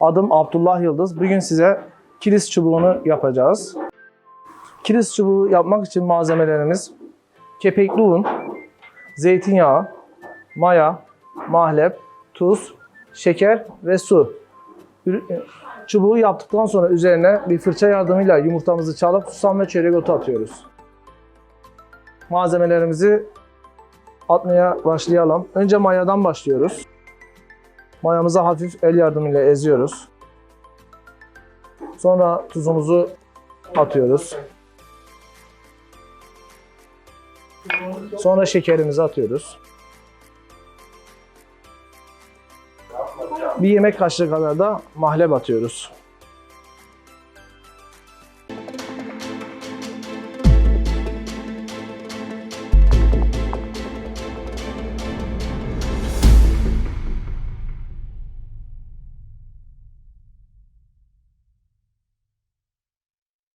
Adım Abdullah Yıldız. Bugün size kilis çubuğunu yapacağız. Kilis çubuğu yapmak için malzemelerimiz kepekli un, zeytinyağı, maya, mahlep, tuz, şeker ve su. Ür- Çubuğu yaptıktan sonra üzerine bir fırça yardımıyla yumurtamızı çalıp susam ve çörek otu atıyoruz. Malzemelerimizi atmaya başlayalım. Önce mayadan başlıyoruz. Mayamızı hafif el yardımıyla eziyoruz. Sonra tuzumuzu atıyoruz. Sonra şekerimizi atıyoruz. Bir yemek kaşığı kadar da mahlep atıyoruz.